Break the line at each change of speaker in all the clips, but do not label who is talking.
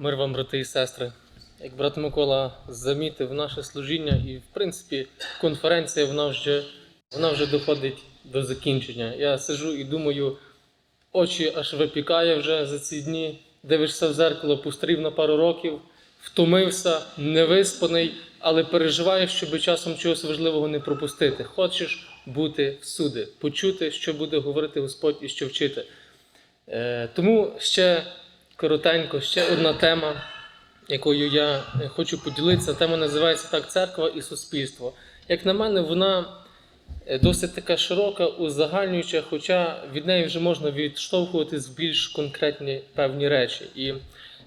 Мир вам, брати і сестри. Як брат Микола замітив наше служіння, і в принципі конференція вона вже, вона вже доходить до закінчення. Я сижу і думаю, очі аж випікає вже за ці дні. Дивишся в зеркало, пострів на пару років, втомився, невиспаний, але переживаєш, щоб часом чогось важливого не пропустити. Хочеш бути всюди, почути, що буде говорити Господь і що вчити. Е, тому ще коротенько, ще одна тема, якою я хочу поділитися. Тема називається так Церква і суспільство. Як на мене, вона е, досить така широка, узагальнююча, хоча від неї вже можна відштовхуватись в більш конкретні певні речі. І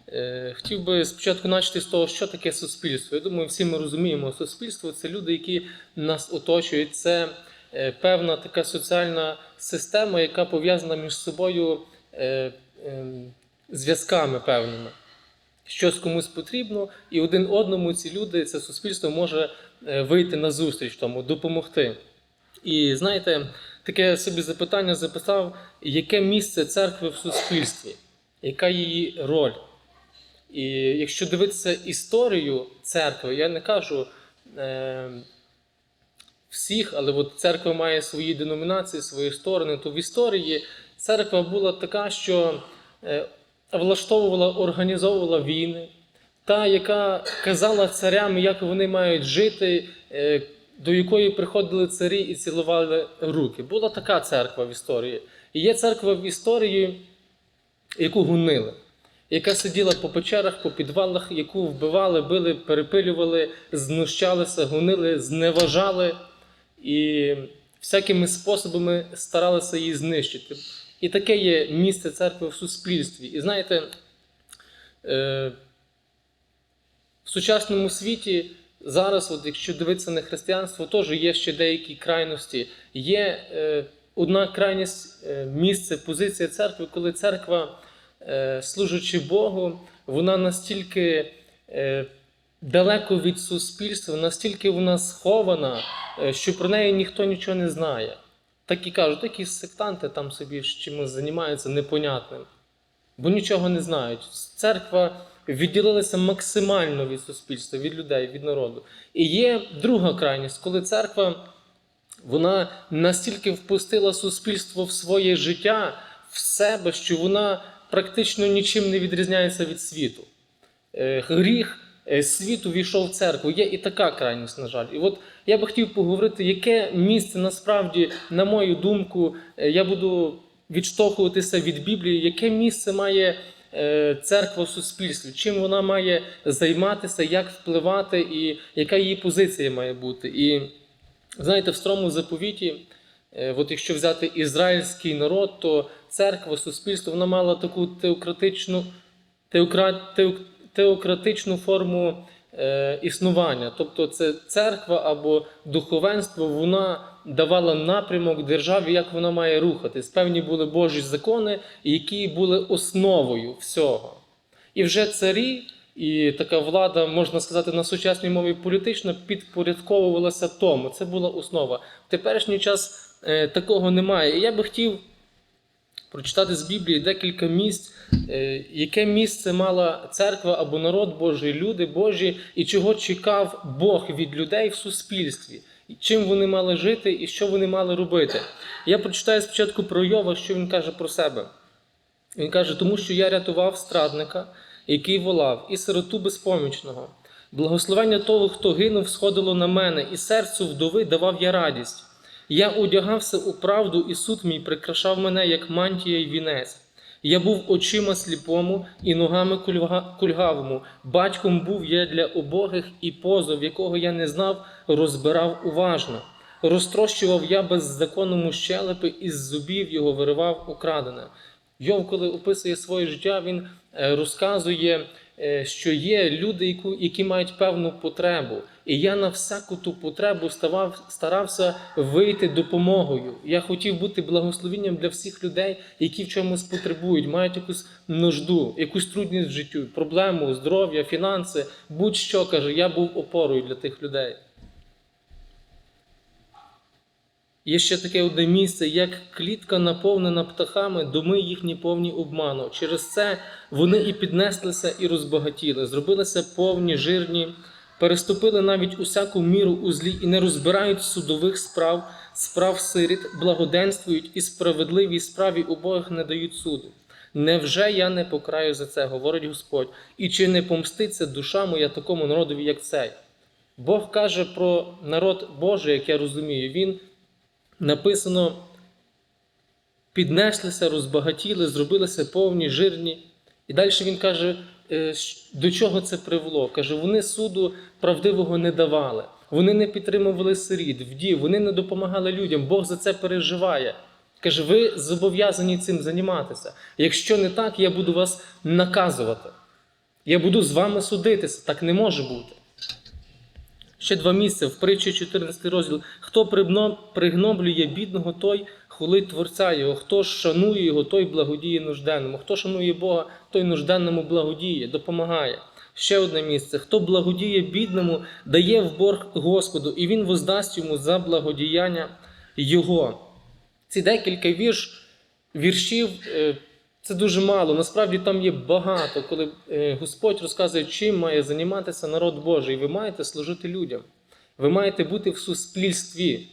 е, хотів би спочатку почати з того, що таке суспільство. Я думаю, всі ми розуміємо, суспільство це люди, які нас оточують. Це е, певна така соціальна система, яка пов'язана між собою е, ем, зв'язками певними. Щось комусь потрібно, і один одному ці люди, це суспільство може е, вийти на зустріч тому, допомогти. І знаєте, таке собі запитання записав, яке місце церкви в суспільстві, яка її роль? І якщо дивитися історію церкви, я не кажу е, всіх, але от церква має свої деномінації, свої сторони, то в історії церква була така, що е, влаштовувала, організовувала війни, та, яка казала царям, як вони мають жити, е, до якої приходили царі і цілували руки. Була така церква в історії. І є церква в історії, яку гонили, яка сиділа по печерах, по підвалах, яку вбивали, били, перепилювали, знущалися, гонили, зневажали і всякими способами старалися її знищити. І таке є місце церкви в суспільстві. І знаєте, е, в сучасному світі зараз, от якщо дивитися на християнство, теж є ще деякі крайності. Є е, одна крайність е, місце, позиція церкви, коли церква, служачи Богу, вона настільки далеко від суспільства, настільки вона схована, що про неї ніхто нічого не знає. Так і кажуть, такі сектанти там собі чимось займаються непонятним, бо нічого не знають. Церква відділилася максимально від суспільства, від людей, від народу. І є друга крайність, коли церква вона настільки впустила суспільство в своє життя, в себе, що вона практично нічим не відрізняється від світу. Е, Гріх е, світу війшов в церкву. Є і така крайність, на жаль. І от я би хотів поговорити, яке місце насправді, на мою думку, е, я буду відштовхуватися від Біблії, яке місце має е, церква в суспільстві, чим вона має займатися, як впливати, і яка її позиція має бути. І знаєте, в старому заповіті, от якщо взяти ізраїльський народ, то церква, суспільство, вона мала таку теократичну, теокра, теок, теократичну форму е, існування. Тобто це церква або духовенство, вона давала напрямок державі, як вона має рухатись. Певні були Божі закони, які були основою всього. І вже царі і така влада, можна сказати, на сучасній мові політично підпорядковувалася тому. Це була основа. В теперішній час е, такого немає. І я би хотів прочитати з Біблії декілька місць, е, яке місце мала церква або народ Божий, люди Божі, і чого чекав Бог від людей в суспільстві, і чим вони мали жити і що вони мали робити. Я прочитаю спочатку про Йова, що він каже про себе. Він каже, тому що я рятував страдника, який волав, і сироту безпомічного. Благословення того, хто гинув, сходило на мене, і серцю вдови давав я радість. Я одягався у правду, і суд мій прикрашав мене, як мантія й вінець. Я був очима сліпому і ногами кульгавому. Батьком був я для убогих, і позов, якого я не знав, розбирав уважно. Розтрощував я беззаконному щелепи, і з зубів його виривав украдене. Йов, коли описує своє життя, він е, розказує, що є люди, які мають певну потребу. І я на всяку ту потребу ставав, старався вийти допомогою. Я хотів бути благословенням для всіх людей, які в чомусь потребують, мають якусь нужду, якусь трудність в житті, проблему, здоров'я, фінанси, будь-що каже, я був опорою для тих людей. Є ще таке одне місце, як клітка наповнена птахами, доми їхні повні обману. Через це вони і піднеслися, і розбагатіли, зробилися повні, жирні, переступили навіть усяку міру у злі і не розбирають судових справ, справ сиріт, благоденствують і справедливій справі убогих не дають суду. Невже я не покраю за це, говорить Господь, і чи не помститься душа моя такому народові, як цей? Бог каже про народ Божий, як я розумію, він написано: піднеслися, розбагатіли, зробилися повні, жирні. І далі він каже, е, до чого це привело? Каже, вони суду правдивого не давали, вони не підтримували сиріт, вдів, вони не допомагали людям. Бог за це переживає. Каже, ви зобов'язані цим займатися. Якщо не так, я буду вас наказувати. Я буду з вами судитися. Так не може бути. Ще два місця в притчі 14 розділ. Хто пригноблює бідного, той хулить Творця його. Хто шанує його, той благодіє нужденному. Хто шанує Бога, той нужденному благодіє, допомагає. Ще одне місце. Хто благодіє бідному, дає в борг Господу, і він воздасть йому за благодіяння Його. Ці декілька вірш, віршів е, це дуже мало. Насправді там є багато, коли е, Господь розказує, чим має займатися народ Божий. Ви маєте служити людям. Ви маєте бути в суспільстві.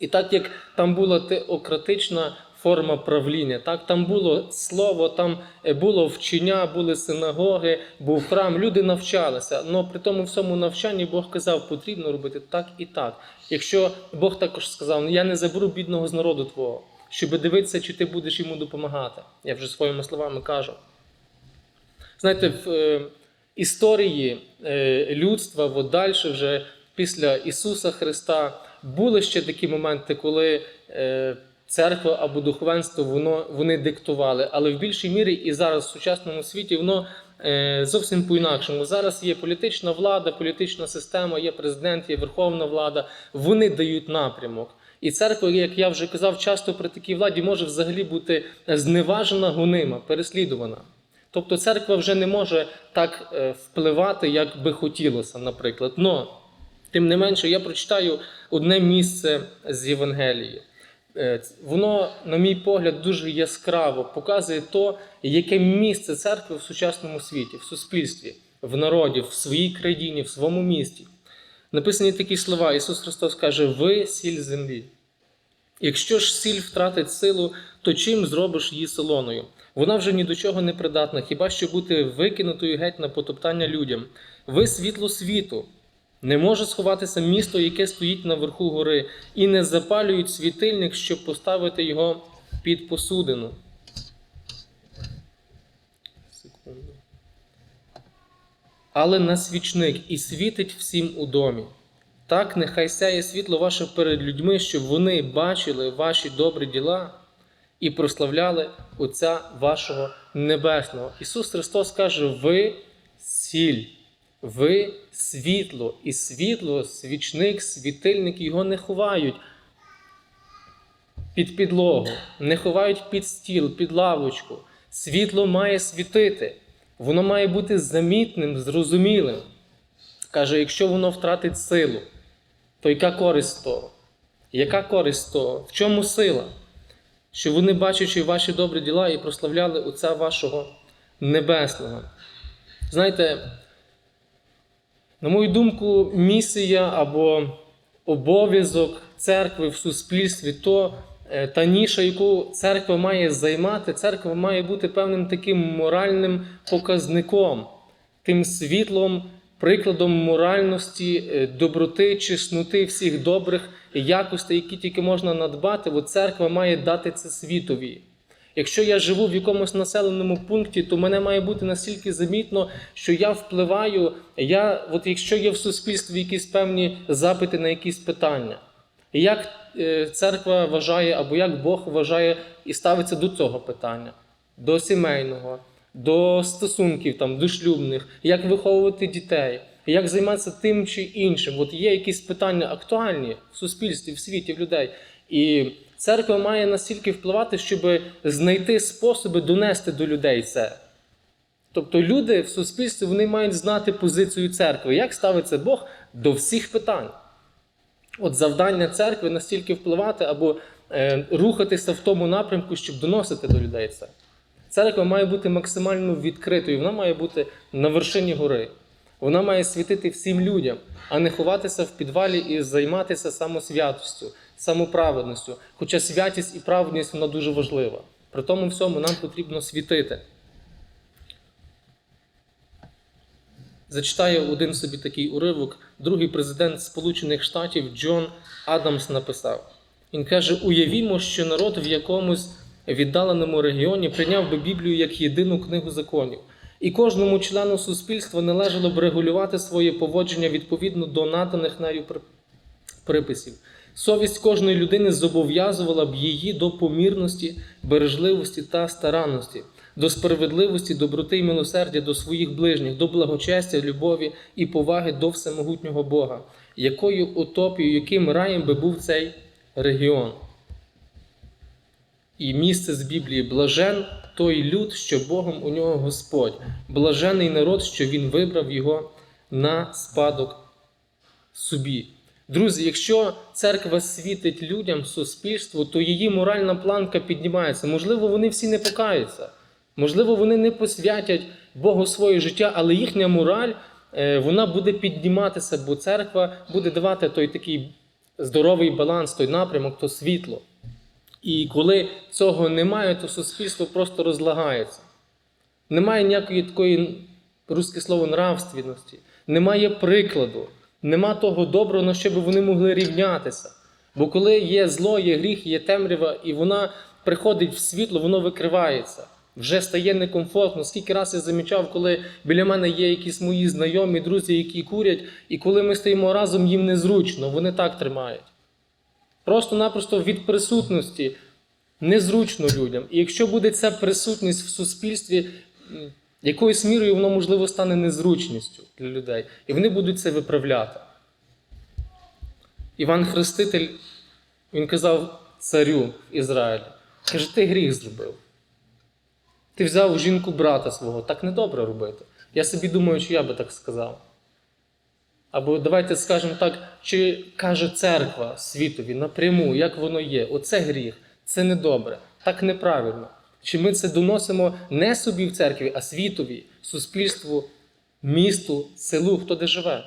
І так як там була теократична форма правління, так там було слово, там е, було вчення, були синагоги, був храм, люди навчалися. Але при тому всьому навчанні Бог казав, потрібно робити так і так. Якщо Бог також сказав, «Ну, я не заберу бідного з народу твого, щоб дивитися, чи ти будеш йому допомагати. Я вже своїми словами кажу. Знаєте, в е, історії е, людства, от далі вже після Ісуса Христа, були ще такі моменти, коли е, церква або духовенство воно, вони диктували, але в більшій мірі і зараз в сучасному світі воно зовсім по-інакшому. Зараз є політична влада, політична система, є президент, є верховна влада. Вони дають напрямок. І церква, як я вже казав, часто при такій владі може взагалі бути зневажена, гонима, переслідувана. Тобто церква вже не може так е, впливати, як би хотілося, наприклад. Но, тим не менше, я прочитаю одне місце з Євангелії. Е, Воно, на мій погляд, дуже яскраво показує то, яке місце церкви в сучасному світі, в суспільстві, в народі, в своїй країні, в своєму місті. Написані такі слова. Ісус Христос каже: Ви сіль землі. Якщо ж сіль втратить силу, то чим зробиш її солоною? Вона вже ні до чого не придатна, хіба що бути викинутою геть на потоптання людям. Ви світло світу. Не може сховатися місто, яке стоїть на верху гори, і не запалюють світильник, щоб поставити його під посудину. Секунду. Але на свічник і світить всім у домі. Так, нехай сяє світло ваше перед людьми, щоб вони бачили ваші добрі діла і прославляли Отця вашого Небесного. Ісус Христос каже: ви сіль, ви світло, і світло, свічник, світильник його не ховають під підлогу, не ховають під стіл, під лавочку. Світло має світити, воно має бути замітним, зрозумілим. Каже, якщо воно втратить силу, то яка користь того? Яка користь того? В чому сила? Що вони, бачачи ваші добрі діла і прославляли Отця вашого Небесного. Знаєте, на мою думку, місія або обов'язок церкви в суспільстві, то е, та ніша, яку церква має займати, церква має бути певним таким моральним показником, тим світлом, прикладом моральності, е, доброти, чесноти, всіх добрих якостей, які тільки можна надбати, бо церква має дати це світові. Якщо я живу в якомусь населеному пункті, то мене має бути настільки замітно, що я впливаю. Я, от якщо є в суспільстві якісь певні запити на якісь питання, як е, церква вважає, або як Бог вважає і ставиться до цього питання, до сімейного, до стосунків там, до як виховувати дітей, як займатися тим чи іншим. От є якісь питання актуальні в суспільстві, в світі, в людей. І церква має настільки впливати, щоб знайти способи донести до людей це. Тобто люди в суспільстві вони мають знати позицію церкви, як ставиться Бог до всіх питань. От завдання церкви настільки впливати або е, рухатися в тому напрямку, щоб доносити до людей це. Церква має бути максимально відкритою, вона має бути на вершині гори. Вона має світити всім людям, а не ховатися в підвалі і займатися самосвятостю, самоправедністю. Хоча святість і праведність вона дуже важлива. При тому всьому нам потрібно світити. Зачитаю один собі такий уривок. Другий президент Сполучених Штатів Джон Адамс написав. Він каже: уявімо, що народ в якомусь віддаленому регіоні прийняв би Біблію як єдину книгу законів, і кожному члену суспільства належало б регулювати своє поводження відповідно до наданих нею приписів. Совість кожної людини зобов'язувала б її до помірності, бережливості та старанності, до справедливості, доброти і милосердя до своїх ближніх, до благочестя, любові і поваги до всемогутнього Бога, якою утопією, яким раєм би був цей регіон. І місце з Біблії блажен той люд, що Богом у нього Господь, блажений народ, що він вибрав його на спадок собі. Друзі, якщо церква світить людям, суспільству, то її моральна планка піднімається. Можливо, вони всі не покаються. Можливо, вони не посвятять Богу своє життя, але їхня мораль е, вона буде підніматися, бо церква буде давати той такий здоровий баланс, той напрямок, то світло. І коли цього немає, то суспільство просто розлагається. Немає ніякої такої, русське слово, нравственності, немає прикладу, нема того доброго, на що би вони могли рівнятися. Бо коли є зло, є гріх, є темрява, і вона приходить в світло, воно викривається. Вже стає некомфортно. Скільки раз я замічав, коли біля мене є якісь мої знайомі, друзі, які курять, і коли ми стоїмо разом, їм незручно, вони так тримають. Просто-напросто від присутності незручно людям. І якщо буде ця присутність в суспільстві, якоюсь мірою воно, можливо, стане незручністю для людей. І вони будуть це виправляти. Іван Хреститель, він казав царю в Ізраїлі, каже, ти гріх зробив. Ти взяв жінку брата свого, так не добре робити. Я собі думаю, чи я би так сказав. Або давайте скажемо так, чи каже церква світові напряму, як воно є. Оце гріх, це недобре, так неправильно. Чи ми це доносимо не собі в церкві, а світові, суспільству, місту, селу, хто де живе.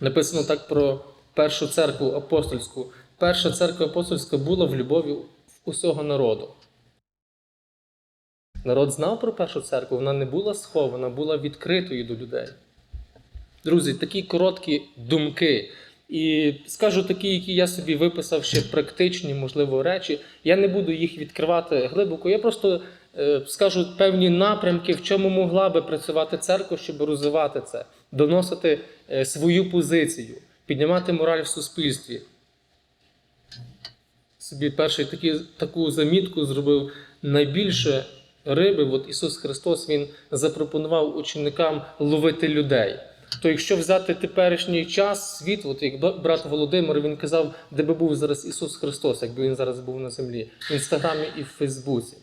Написано так про першу церкву апостольську. Перша церква апостольська була в любові усього народу. Народ знав про першу церкву, вона не була схована, була відкритою до людей. Друзі, такі короткі думки. І скажу такі, які я собі виписав ще практичні, можливо, речі. Я не буду їх відкривати глибоко. Я просто е, скажу певні напрямки, в чому могла би працювати церква, щоб розвивати це, доносити е, свою позицію, піднімати мораль в суспільстві. Собі перший такі, таку замітку зробив найбільше риби. От Ісус Христос Він запропонував ученикам ловити людей. То якщо взяти теперішній час, світ, от як брат Володимир, він казав, де би був зараз Ісус Христос, якби він зараз був на землі, в Інстаграмі і в Фейсбуці.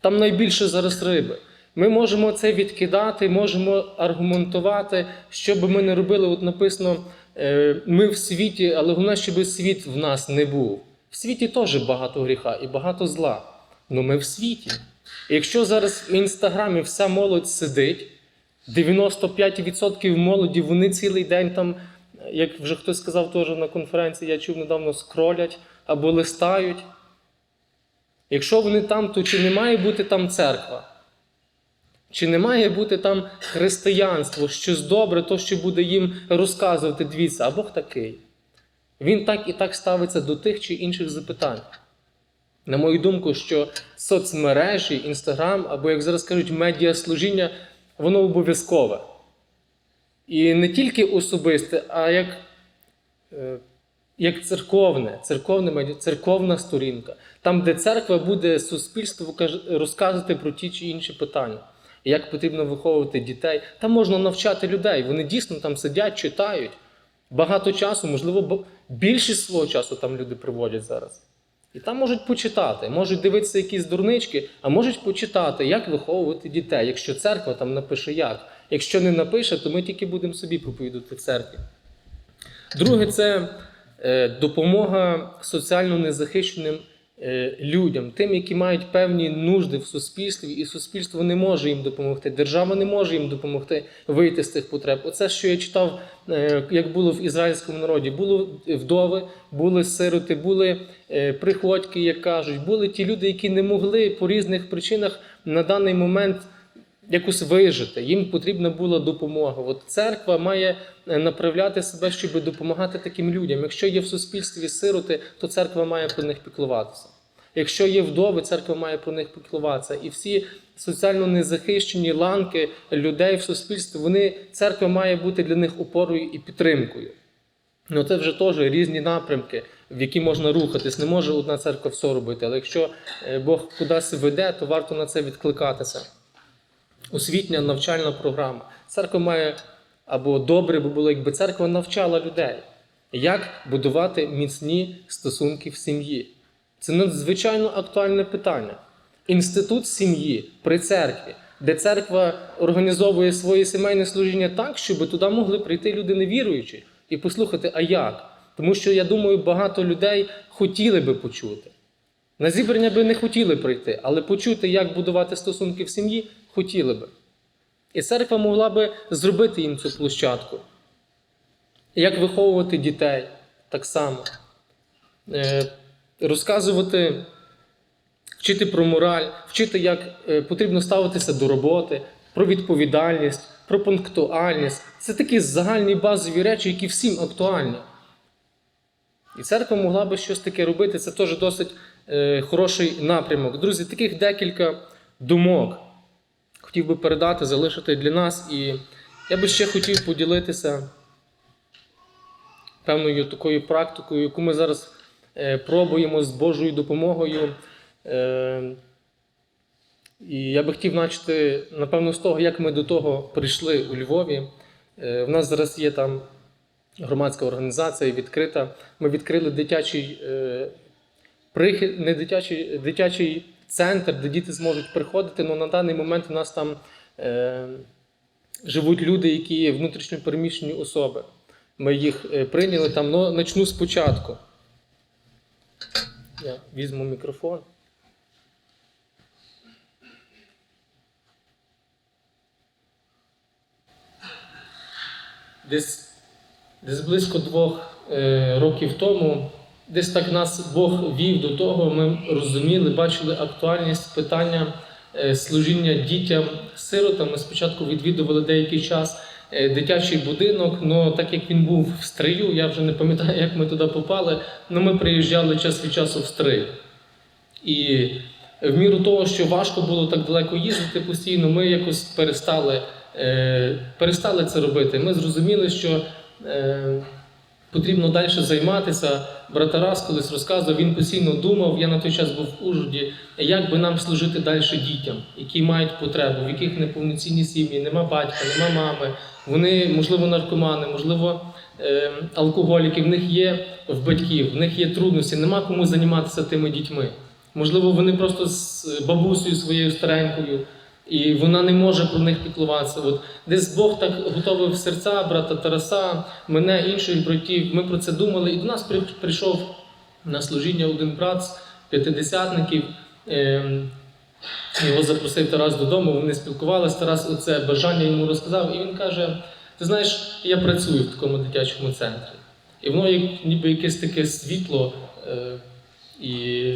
Там найбільше зараз риби. Ми можемо це відкидати, можемо аргументувати, що би ми не робили. От написано, е, ми в світі, але головне, щоб світ в нас не був. В світі теж багато гріха і багато зла. але ми в світі. Якщо зараз в інстаграмі вся молодь сидить, 95% молоді вони цілий день там, як вже хтось сказав теж на конференції, я чув недавно, скролять або листають. Якщо вони там, то чи не має бути там церква? Чи не має бути там християнство, щось добре, то, що буде їм розказувати, дивіться, а Бог такий. Він так і так ставиться до тих чи інших запитань. На мою думку, що соцмережі, інстаграм, або, як зараз кажуть, медіаслужіння, воно обов'язкове. І не тільки особисте, а як, е, як церковне, церковне медіа, церковна сторінка, там, де церква буде суспільству розказувати про ті чи інші питання. Як потрібно виховувати дітей, там можна навчати людей. Вони дійсно там сидять, читають. Багато часу, можливо, більшість свого часу там люди проводять зараз. І там можуть почитати, можуть дивитися якісь дурнички, а можуть почитати, як виховувати дітей, якщо церква там напише як. Якщо не напише, то ми тільки будемо собі проповідувати в церкві. Друге, це е, допомога соціально незахищеним людям, тим, які мають певні нужди в суспільстві, і суспільство не може їм допомогти. Держава не може їм допомогти вийти з цих потреб. Оце, що я читав, е, як було в ізраїльському народі, були вдови, були сироти, були е, приходьки, як кажуть, були ті люди, які не могли по різних причинах на даний момент якось вижити. Їм потрібна була допомога. От церква має е, направляти себе, щоб допомагати таким людям. Якщо є в суспільстві сироти, то церква має про них піклуватися. Якщо є вдови, церква має про них піклуватися. І всі соціально незахищені ланки людей в суспільстві, вони церква має бути для них опорою і підтримкою. Ну, це вже теж різні напрямки, в які можна рухатись. Не може одна церква все робити. Але якщо е, Бог кудись веде, то варто на це відкликатися освітня навчальна програма. Церква має або добре би було, якби церква навчала людей, як будувати міцні стосунки в сім'ї. Це надзвичайно актуальне питання. Інститут сім'ї при церкві, де церква організовує своє сімейне служіння так, щоб туди могли прийти люди невіруючі і послухати, а як? Тому що я думаю, багато людей хотіли би почути. На зібрання би не хотіли прийти, але почути, як будувати стосунки в сім'ї, хотіли би. І церква могла би зробити їм цю площадку. Як виховувати дітей так само. Розказувати, вчити про мораль, вчити, як е, потрібно ставитися до роботи, про відповідальність, про пунктуальність. Це такі загальні базові речі, які всім актуальні. І церква могла би щось таке робити. Це теж досить е, хороший напрямок. Друзі, таких декілька думок хотів би передати, залишити для нас. І я би ще хотів поділитися певною такою практикою, яку ми зараз пробуємо з Божою допомогою. Е, і я би хотів почати, напевно, з того, як ми до того прийшли у Львові. Е, В нас зараз є там громадська організація відкрита. Ми відкрили дитячий е, не дитячий, дитячий центр, де діти зможуть приходити. але на даний момент у нас там е, живуть люди, які є внутрішньо переміщені особи. Ми їх е, прийняли там, але почну спочатку. Я візьму мікрофон. Десь, десь близько двох е, років тому, десь так нас Бог вів до того, ми розуміли, бачили актуальність питання е, служіння дітям сиротам. Ми спочатку відвідували деякий час дитячий будинок, але так як він був в стрию, я вже не пам'ятаю, як ми туди попали, але ми приїжджали час від часу в стрий. І в міру того, що важко було так далеко їздити постійно, ми якось перестали, е, перестали це робити. Ми зрозуміли, що е, потрібно далі займатися. Брат Тарас колись розказував, він постійно думав, я на той час був в Ужгороді, як би нам служити далі дітям, які мають потребу, в яких неповноцінні сім'ї, нема батька, нема мами, вони, можливо, наркомани, можливо, е, алкоголіки, в них є в батьків, в них є трудності, нема кому займатися тими дітьми. Можливо, вони просто з бабусею своєю старенькою, і вона не може про них піклуватися. От десь Бог так готовив серця брата Тараса, мене, інших братів. Ми про це думали. І до нас прийшов на служіння один брат з п'ятидесятників. Ем, Його запросив Тарас додому, вони спілкувалися. Тарас оце бажання йому розказав, і він каже: Ти знаєш, я працюю в такому дитячому центрі. І воно як ніби якесь таке світло е, і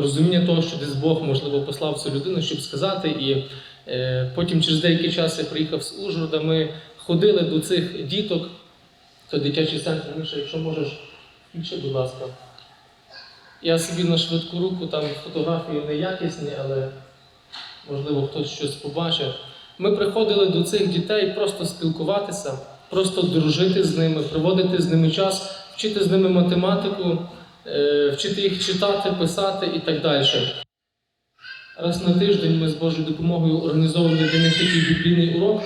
розуміння того, що десь Бог, можливо, послав цю людину, щоб сказати. І е, потім через деякий час я приїхав з Ужгорода, ми ходили до цих діток, це дитячий центр, Миша, якщо можеш, включи, будь ласка. Я собі на швидку руку, там фотографії неякісні, але можливо хтось щось побачив. Ми приходили до цих дітей просто спілкуватися, просто дружити з ними, проводити з ними час, вчити з ними математику, вчити їх читати, писати і так далі. Раз на тиждень ми з Божою допомогою організовували для них такий біблійний урок,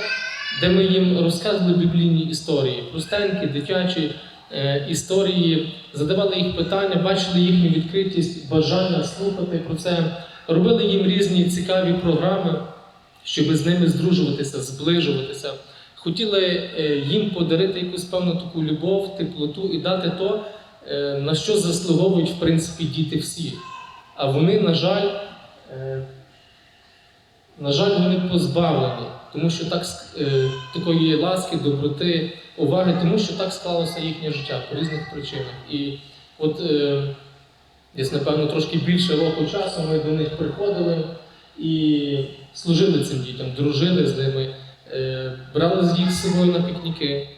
де ми їм розказували біблійні історії, простенькі, дитячі е, історії, задавали їх питання, бачили їхню відкритість, бажання слухати про це, робили їм різні цікаві програми, щоб з ними здружуватися, зближуватися. хотіли е, їм подарити якусь певну таку любов, теплоту і дати то, е, на що заслуговують в принципі діти всі. А вони, на жаль, е, на жаль, вони позбавлені, тому що так е, такої ласки, доброти, уваги, тому що так склалося їхнє життя по різних причинах. І от е, десь, напевно, трошки більше року часу ми до них приходили і служили цим дітям, дружили з ними, е, брали їх з собою на пікніки, е,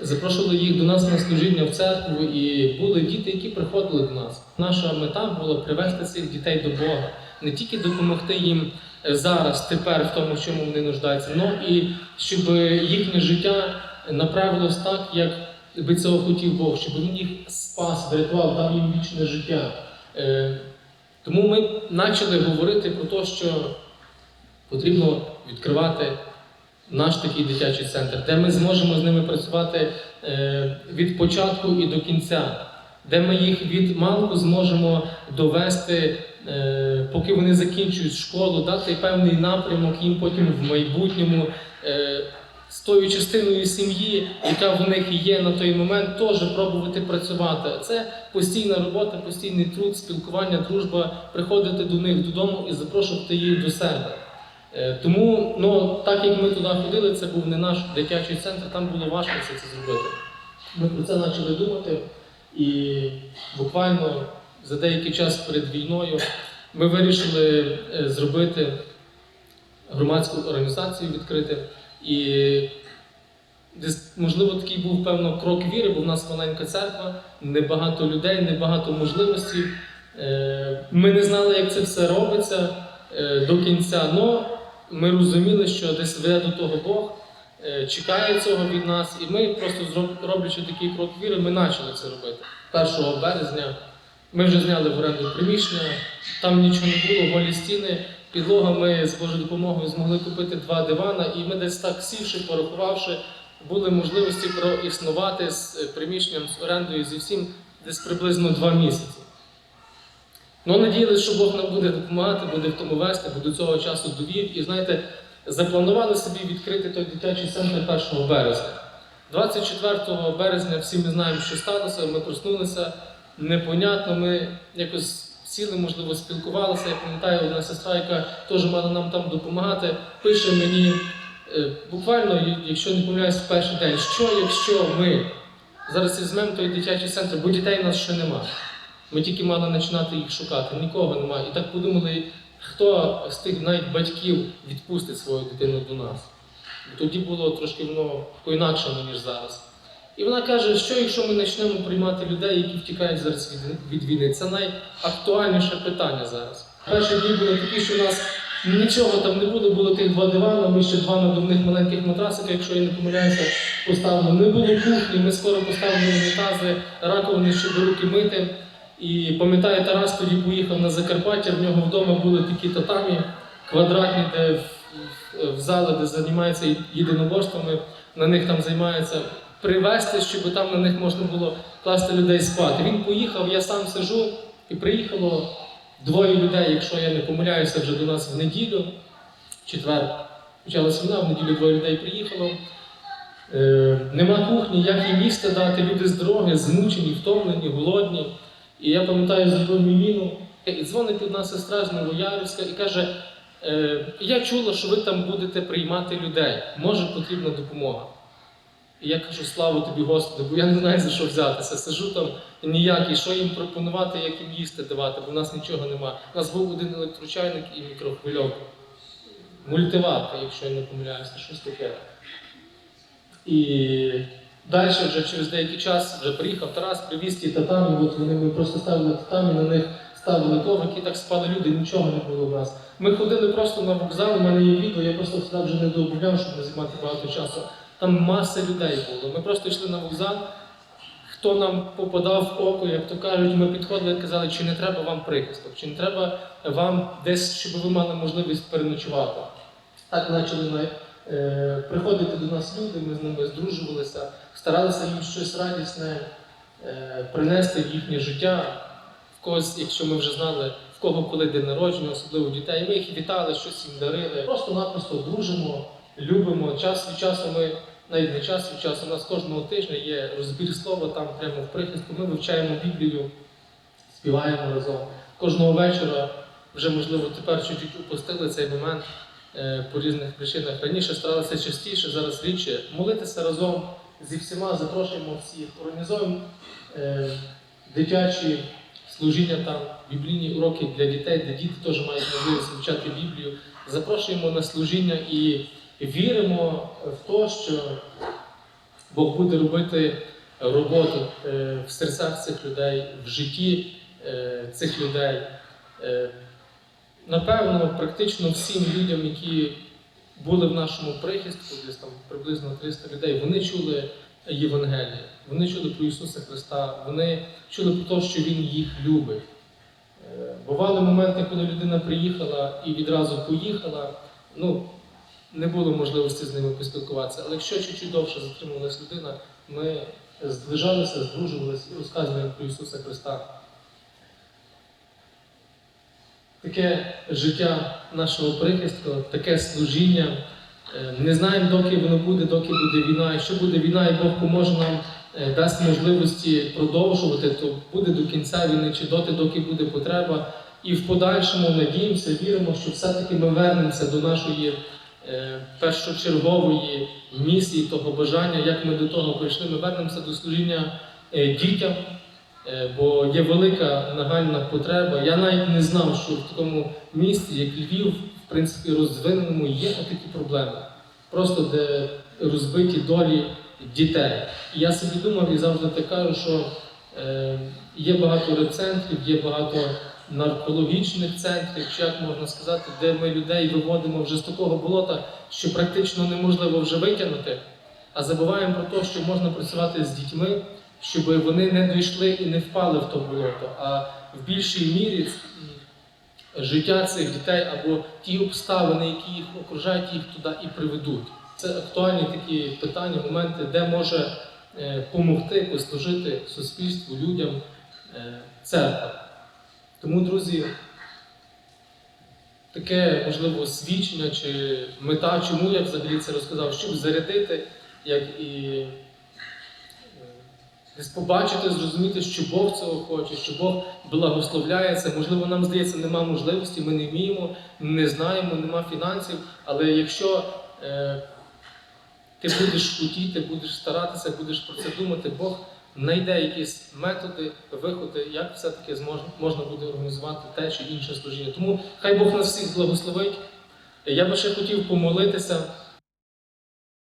запрошували їх до нас на служіння в церкву, і були діти, які приходили до нас. Наша мета була привести цих дітей до Бога, не тільки допомогти їм е, зараз, тепер, в тому, в чому вони нуждаються, але і щоб їхнє життя направилось так, як би цього хотів Бог, щоб він їх спас, врятував, дав їм вічне життя. Е, Тому ми почали говорити про те, що потрібно відкривати наш такий дитячий центр, де ми зможемо з ними працювати е, від початку і до кінця, де ми їх від малку зможемо довести, е, поки вони закінчують школу, дати певний напрямок їм потім в майбутньому. е, З тою частиною сім'ї, яка в них є на той момент, теж пробувати працювати. Це постійна робота, постійний труд, спілкування, дружба, приходити до них додому і запрошувати їх до себе. Е, Тому, ну, так як ми туди ходили, це був не наш дитячий центр, там було важко все це зробити. Ми про це почали думати, і буквально за деякий час перед війною ми вирішили е, зробити громадську організацію відкрити. І десь, можливо, такий був певно крок віри, бо в нас маленька церква, небагато людей, небагато можливостей. Е, Ми не знали, як це все робиться до кінця, але ми розуміли, що десь веде до того Бог, е, чекає цього від нас, і ми просто роблячи такий крок віри, ми почали це робити. 1 березня ми вже зняли в оренду приміщення, там нічого не було, голі стіни. Підлога ми з Божою допомогою змогли купити два дивана, і ми десь так сівши, порахувавши, були можливості проіснувати з е, приміщенням, з орендою зі всім десь приблизно два місяці. Ну, надіялися, що Бог нам буде допомагати, буде в тому вести, бо до цього часу довів. І знаєте, запланували собі відкрити той дитячий центр 1 березня. 24 березня всі ми знаємо, що сталося, ми проснулися, непонятно, ми якось сіли, можливо, спілкувалися. Я пам'ятаю, одна сестра, яка теж мала нам там допомагати, пише мені е, буквально, якщо не помиляюсь, в перший день, що якщо ми зараз візьмемо той дитячий центр, бо дітей у нас ще немає. Ми тільки мали починати їх шукати, нікого немає. І так подумали, хто з тих навіть батьків відпустить свою дитину до нас. Тоді було трошки воно по-інакшому, ніж зараз. І вона каже, що якщо ми почнемо приймати людей, які втікають зараз від, війни, це найактуальніше питання зараз. Перші дні були такі, що у нас нічого там не було, було тих два дивана, ми ще два надувних маленьких матрасика, якщо я не помиляюся, поставили. Не було кухні, ми скоро поставили унітази, раковини, щоб руки мити. І пам'ятаю, Тарас тоді поїхав на Закарпаття, в нього вдома були такі татамі квадратні, де в, в, зали, де займаються єдиноборствами, на них там займаються. Привезти, щоб там на них можна було класти людей спати. Він поїхав, я сам сижу, і приїхало двоє людей, якщо я не помиляюся, вже до нас в неділю, в четвер. Почалася війна, в неділю двоє людей приїхало. Е, нема кухні, як їм їсти дати, люди з дороги, змучені, втомлені, голодні. І я пам'ятаю, зробив міміну, і дзвонить одна сестра з Новоярівська і каже: е, я чула, що ви там будете приймати людей. Може, потрібна допомога. І я кажу, слава тобі, Господи, бо я не знаю за що взятися. Сижу там ніякий, що їм пропонувати, як їм їсти давати, бо в нас нічого нема. У нас був один електрочайник і мікрохвильовка. Мультиварка, якщо я не помиляюся, щось таке. І далі вже через деякий час вже приїхав Тарас, привіз ті татамі, от вони ми просто ставили татамі, на них ставили коврики, так спали люди, нічого не було в нас. Ми ходили просто на вокзал, у мене є відео, я просто сюди вже не дообувляв, щоб не займати багато часу. Там маса людей було. Ми просто йшли на вокзал. Хто нам попадав в око, як то кажуть, ми підходили і казали, чи не треба вам прихисток, чи не треба вам десь, щоб ви мали можливість переночувати. Так почали ми е, приходити до нас люди, ми з ними здружувалися, старалися їм щось радісне е, принести в їхнє життя. В когось, якщо ми вже знали, в кого коли день народження, особливо дітей, ми їх вітали, щось їм дарили. Просто-напросто дружимо любимо. Час від часу ми, навіть не час від часу, у нас кожного тижня є розбір слова там прямо в прихистку. Ми вивчаємо Біблію, співаємо разом. Кожного вечора вже, можливо, тепер чуть-чуть упустили цей момент е, по різних причинах. Раніше старалися частіше, зараз рідше. Молитися разом зі всіма, запрошуємо всіх, організуємо е, дитячі служіння там, біблійні уроки для дітей, де діти теж мають можливість вивчати Біблію. Запрошуємо на служіння і віримо в те, що Бог буде робити роботу е, в серцях цих людей, в житті е, цих людей. Е, Напевно, практично всім людям, які були в нашому прихистку, десь там приблизно 300 людей, вони чули Євангеліє, вони чули про Ісуса Христа, вони чули про те, що Він їх любить. Е, Бували моменти, коли людина приїхала і відразу поїхала. Ну, не було можливості з ними поспілкуватися. Але якщо чуть-чуть довше затримувалася людина, ми зближалися, здружувалися і розказували про Ісуса Христа. Таке життя нашого прихистку, таке служіння. Е, Не знаємо, доки воно буде, доки буде війна. Якщо буде війна, і Бог поможе нам, е, дасть можливості продовжувати, то буде до кінця війни, чи доти, доки буде потреба. І в подальшому надіємося, віримо, що все-таки ми вернемося до нашої е, першочергової місії, того бажання, як ми до того прийшли. Ми вернемося до служіння дітям, бо є велика нагальна потреба. Я навіть не знав, що в такому місті, як Львів, в принципі, розвиненому є такі проблеми. Просто де розбиті долі дітей. І я собі думав і завжди так кажу, що е, є багато рецентрів, є багато наркологічних центрів, чи як можна сказати, де ми людей виводимо вже з такого болота, що практично неможливо вже витягнути. А забуваємо про те, що можна працювати з дітьми, щоб вони не дійшли і не впали в то болото. А в більшій мірі життя цих дітей або ті обставини, які їх окружають, їх туди і приведуть. Це актуальні такі питання, моменти, де може допомогти, послужити суспільству, людям е, церква. Тому, друзі, таке можливо свідчення чи мета, чому я взагалі це розказав, щоб зарядити, як і е, побачити, зрозуміти, що Бог цього хоче, що Бог благословляє це. Можливо, нам здається, нема можливості, ми не вміємо, не знаємо, нема фінансів. Але якщо е, ти будеш хотіти, будеш старатися, будеш про це думати, Бог знайде якісь методи, виходи, як все-таки можна буде організувати те чи інше служіння. Тому хай Бог нас всіх благословить. Я би ще хотів помолитися